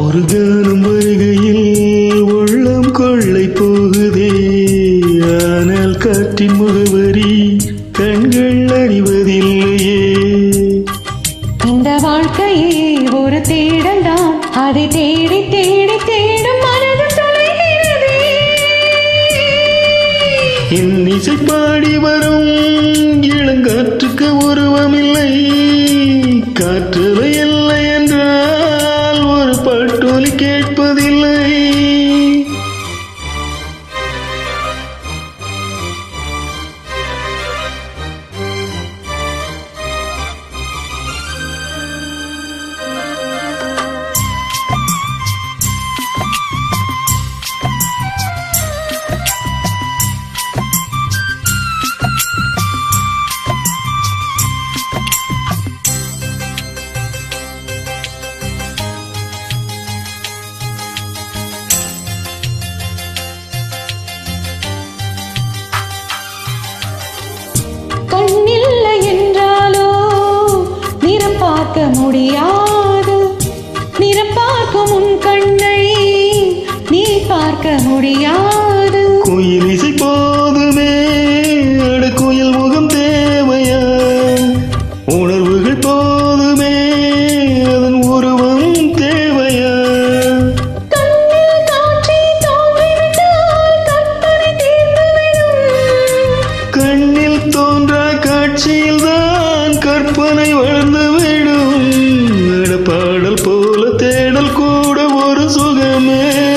ஒரு காலம் வருகையில் உள்ளம் கொள்ளை போகுதே. ஆனால் காற்றின் முகவரி கண்கள் அறிவதில்லையே இந்த வாழ்க்கையே ஒரு தேடல் தான். அதை தேடி இன்னிசை பாடி வரும். இளங்காற்றுக்கு உருவமில்லை. காற்றவை இல்லை என்றார் பார்க்கும் உன் கண்ணை. நீ பார்க்க முடியாது. குயில் இசை போதுமே. குயில் முகம் தேவையா? உணர்வுகள் போதுமே. அதன் உருவம் தேவையா? கண்ணில் தோன்ற காட்சியில்தான் கற்பனை வள में